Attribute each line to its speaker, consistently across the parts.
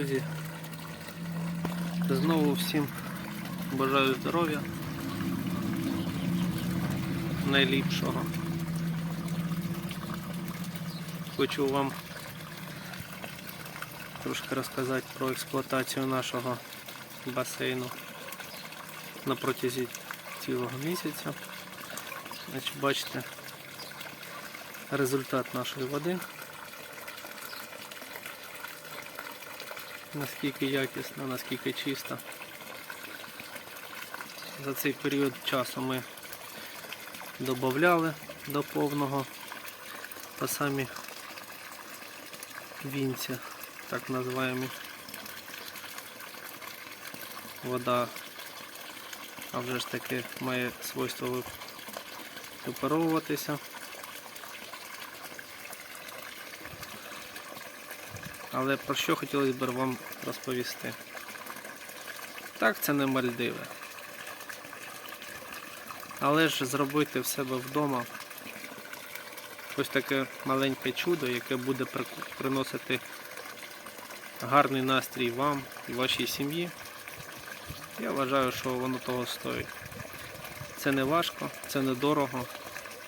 Speaker 1: Друзі, знову всім бажаю здоров'я, найліпшого. Хочу вам трошки розказати про експлуатацію нашого басейну на протязі цілого місяця. Значить, бачите результат нашої води. Наскільки якісно, наскільки чисто. За цей період часу ми додавали до повного по самі вінці, так називаємо. Вода, а вже ж таки має свойство випаровуватися. Але про що хотілося б вам розповісти? Так, це не Мальдиви. Але ж зробити в себе вдома ось таке маленьке чудо, яке буде приносити гарний настрій вам і вашій сім'ї. Я вважаю, що воно того стоїть. Це не важко, це не дорого,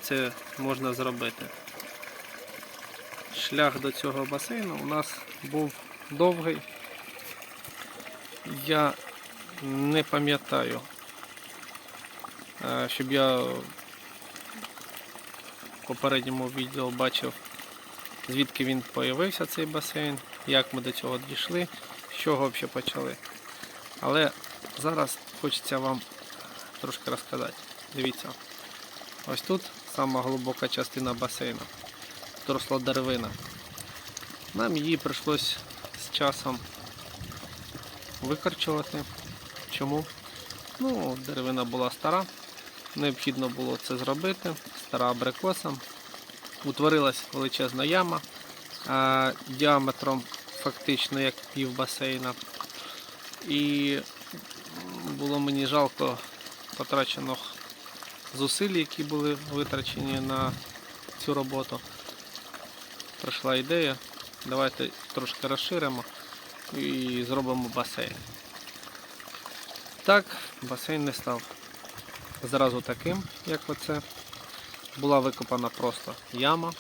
Speaker 1: це можна зробити. Шлях до цього басейну у нас був довгий. Я не пам'ятаю, е, щоб я в попередньому відео бачив, звідки він появився цей басейн, як ми до цього дійшли, з чого взагалі почали. Але зараз хочеться вам трошки розказати. Дивіться, ось тут сама глибока частина басейну. Тут росла деревина. Нам її прийшлось з часом викорчувати. Чому? Ну, деревина була стара, необхідно було це зробити. Стара абрикоса. Утворилась величезна яма а, діаметром фактично як пів басейна. І було мені жалко потрачених зусиль, які були витрачені на цю роботу. Прийшла ідея, давайте трошки розширимо і зробимо басейн. Так, басейн не став зразу таким, як оце. Була викопана просто яма.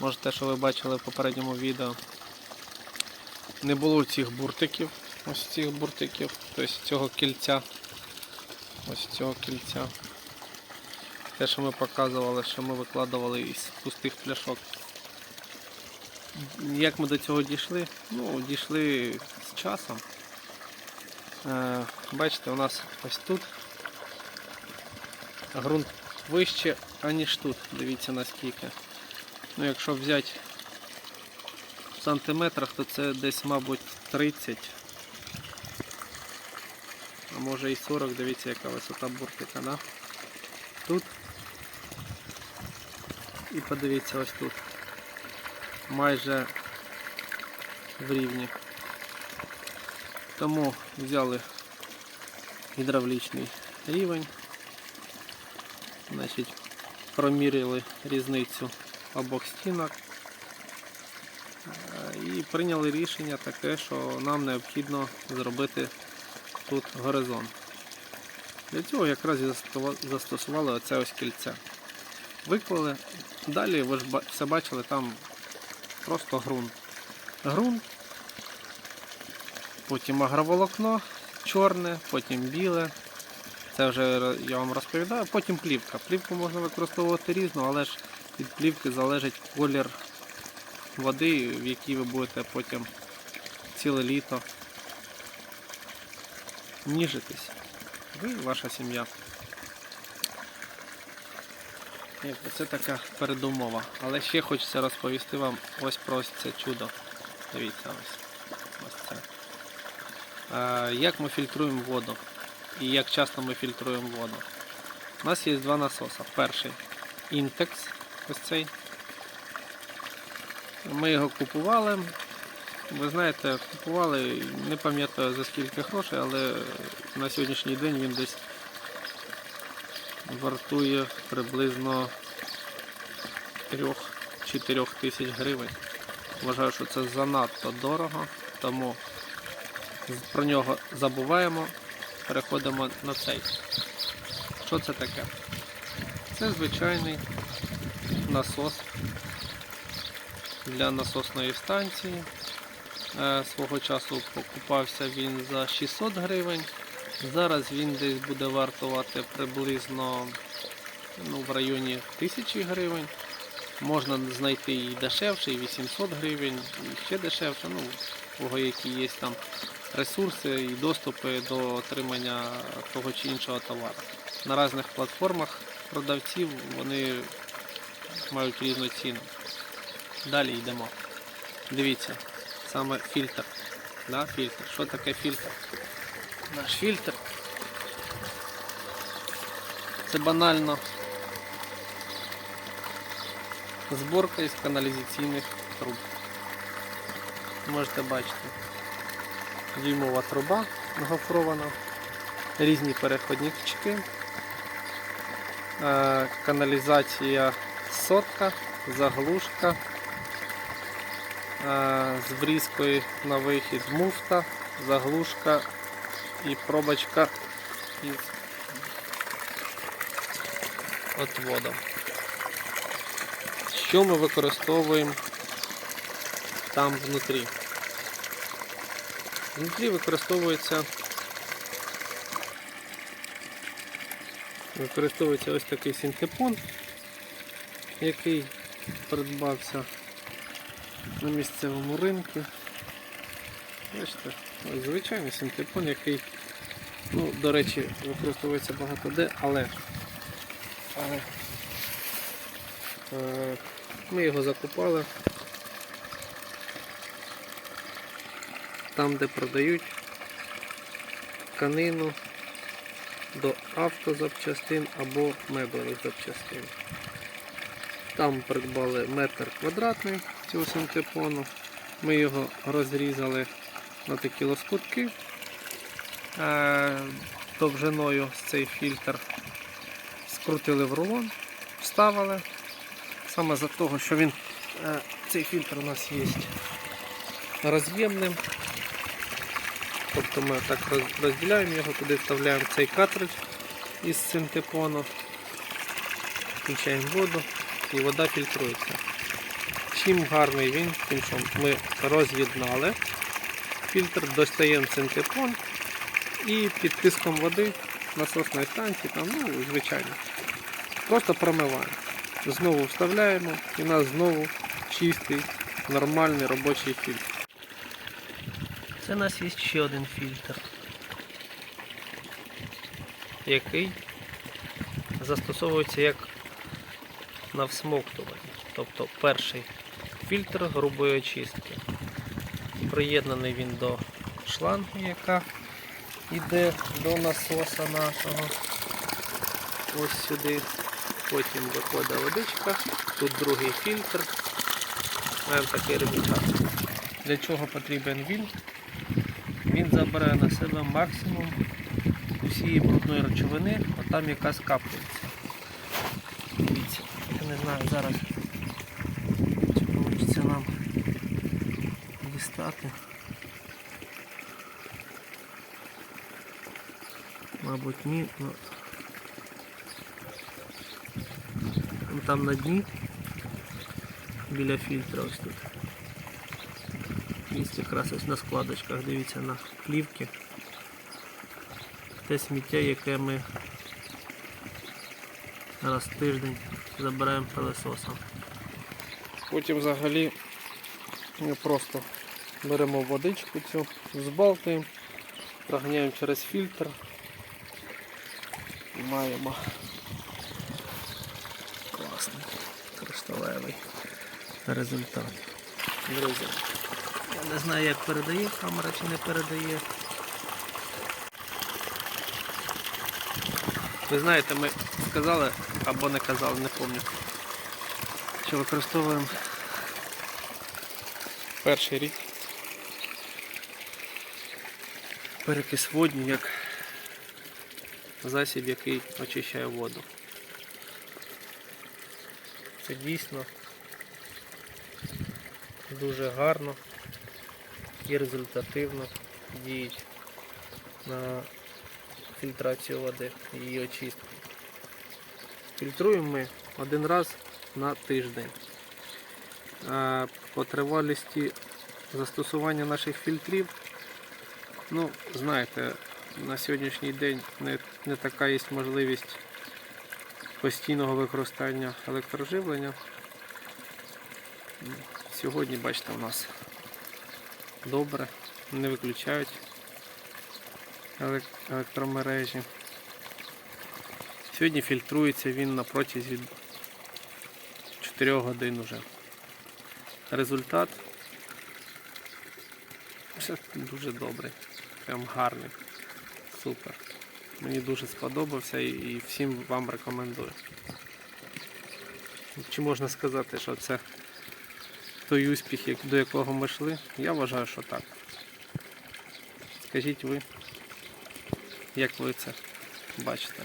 Speaker 1: Може те, що ви бачили в попередньому відео. Не було цих буртиків, ось цих буртиків, тобто цього кільця. Ось цього кільця. Те, що ми показували, що ми викладували із пустих пляшок. Як ми до цього дійшли? Ну, дійшли з часом. Е, бачите, у нас ось тут ґрунт вище, аніж тут. Дивіться наскільки. Ну, якщо взяти в сантиметрах, то це десь, мабуть, 30. А може і 40, дивіться, яка висота буртика, да? Тут. І подивіться ось тут майже в рівні. Тому взяли гідравлічний рівень, значить, проміряли різницю обох стінок е, і прийняли рішення таке, що нам необхідно зробити тут горизонт. Для цього якраз і застосували оце ось кільце. Виклали. Далі ви ж все бачили, там просто ґрунт. Ґрунт, потім агроволокно чорне, потім біле. Це вже я вам розповідаю. Потім плівка. Плівку можна використовувати різну, але ж від плівки залежить колір води, в якій ви будете потім ціле літо ніжитись. Ви і ваша сім'я. Це така передумова. Але ще хочеться розповісти вам ось про ось це чудо. Дивіться ось. Ось це. Е, як ми фільтруємо воду і як часто ми фільтруємо воду. У нас є два насоси. Перший інтекс, ось цей. Ми його купували. Ви знаєте, купували, не пам'ятаю за скільки грошей, але на сьогоднішній день він десь вартує приблизно 3-4 тисяч гривень. Вважаю, що це занадто дорого, тому про нього забуваємо, переходимо на цей. Що це таке? Це звичайний насос для насосної станції. Е, Свого часу покупався він за 600 гривень. Зараз він десь буде вартувати приблизно ну, в районі 1000 гривень. Можна знайти і дешевше, і 800 гривень, і ще дешевше. Ну, у кого які є там ресурси і доступи до отримання того чи іншого товару. На різних платформах продавців вони мають різну ціну. Далі йдемо. Дивіться, саме фільтр. Да, фільтр. Що таке фільтр? Наш фільтр. Це банально зборка із каналізаційних труб. Можете бачити. Дюймова труба гофрована, різні переходнички, е, каналізація сотка, заглушка, е, з врізкою на вихід муфта, заглушка і пробочка із отводом. Що ми використовуємо там внутрі? Внутрі використовується використовується ось такий синтепон, який придбався на місцевому ринку. Бачите, ось звичайний синтепон, який, ну, до речі, використовується багато де, але, але е, ми його закупали там, де продають тканину до автозапчастин або меблевих запчастин. Там придбали метр квадратний цього синтепону. Ми його розрізали на такі лоскутки довжиною цей фільтр. Скрутили в рулон, вставили. Саме за того, що він е, цей фільтр у нас є роз'ємним. Тобто ми так розділяємо його, туди вставляємо цей картридж із синтепону, включаємо воду і вода фільтрується. Чим гарний він, тим що ми роз'єднали фільтр, достаємо синтепон і під тиском води насосної станції, там, ну, звичайно, просто промиваємо. Знову вставляємо і у нас знову чистий, нормальний робочий фільтр. Це у нас є ще один фільтр, який застосовується як на всмоктуванні. Тобто перший фільтр грубої очистки. Приєднаний він до шланги, яка йде до насоса нашого. Ось сюди. Потім виходить водичка, тут другий фільтр. Маємо такий результат. Для чого потрібен він? Він забере на себе максимум усієї брудної речовини, а там яка скаплюється. Дивіться, я не знаю зараз чи вийде нам дістати. Мабуть ні, ну там на дні біля фільтра ось тут. Є якраз ось на складочках, дивіться на плівки. Те сміття, яке ми раз в тиждень забираємо пилососом. Потім взагалі ми просто беремо водичку цю, збалтуємо, проганяємо через фільтр і маємо класний кришталевий результат. Друзі, я не знаю як передає камера чи не передає. Ви знаєте, ми сказали або не казали, не пам'ятаю, що використовуємо перший рік перекис водню як засіб, який очищає воду. Це дійсно дуже гарно і результативно діють на фільтрацію води, її очистку. Фільтруємо ми один раз на тиждень. По тривалісті застосування наших фільтрів, ну, знаєте, на сьогоднішній день не, не така є можливість постійного використання електроживлення. Сьогодні, бачите, у нас добре, не виключають електромережі. Сьогодні фільтрується він на протязі 4 годин уже. Результат дуже добрий, прям гарний, супер. Мені дуже сподобався і, всім вам рекомендую. Чи можна сказати, що це той успіх, до якого ми йшли? Я вважаю, що так. Скажіть ви, як ви це бачите?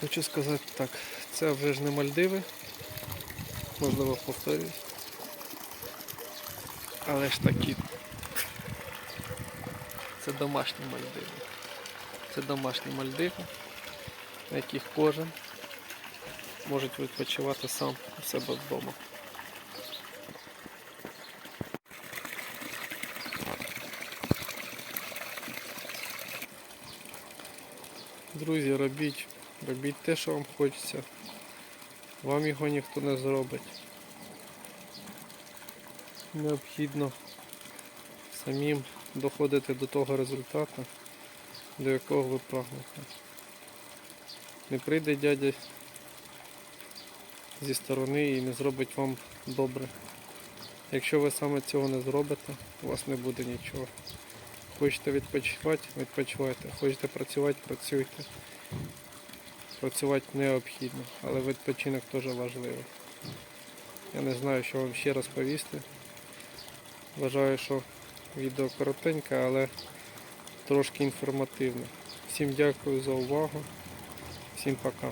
Speaker 1: Хочу сказати так, це вже ж не Мальдиви, можливо повторюсь. Але ж такі. Це домашні Мальдиви. Це домашні Мальдиви, на яких кожен може відпочивати сам у себе вдома. Друзі, робіть, робіть те, що вам хочеться. Вам його ніхто не зробить. Необхідно самим доходити до того результату, до якого ви прагнете. Не прийде дядя зі сторони і не зробить вам добре. Якщо ви саме цього не зробите, у вас не буде нічого. Хочете відпочивати, відпочивайте. Хочете працювати, працюйте. Працювати необхідно, але відпочинок теж важливий. Я не знаю, що вам ще розповісти. Вважаю, що відео коротеньке, але трошки інформативне. Всім дякую за увагу. Всім пока.